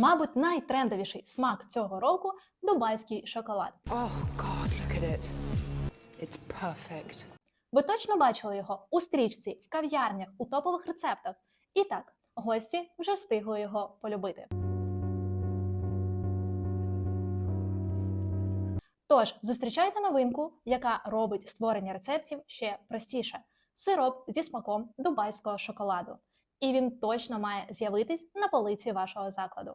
Мабуть, найтрендовіший смак цього року дубайський шоколад. Oh God, look at it. It's perfect. Ви точно бачили його у стрічці, в кав'ярнях, у топових рецептах. І так, гості вже встигли його полюбити. Тож, зустрічайте новинку, яка робить створення рецептів ще простіше: сироп зі смаком дубайського шоколаду. І він точно має з'явитись на полиці вашого закладу.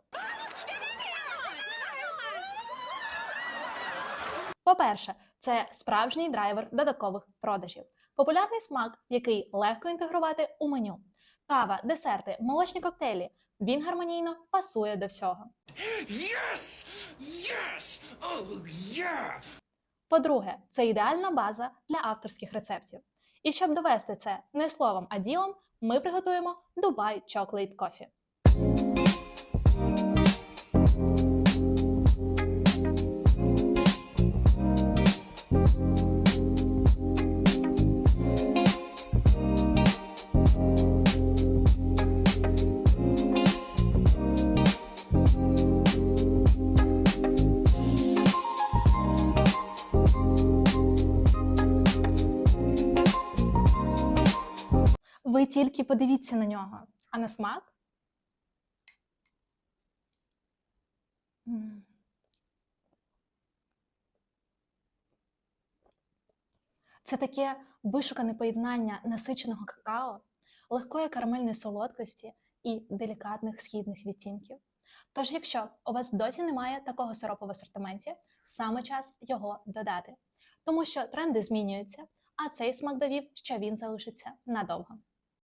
По-перше, це справжній драйвер додаткових продажів. Популярний смак, який легко інтегрувати у меню. Кава, десерти, молочні коктейлі. Він гармонійно пасує до всього. Yes! Yes! Oh, yeah! По-друге, це ідеальна база для авторських рецептів. І щоб довести це не словом, а ділом, ми приготуємо Dubai Chocolate Coffee. Ви тільки подивіться на нього, а на смак. Це таке вишукане поєднання насиченого какао, легкої карамельної солодкості і делікатних східних відтінків. Тож, якщо у вас досі немає такого сиропу в асортименті, саме час його додати, тому що тренди змінюються, а цей смак довів, що він залишиться надовго.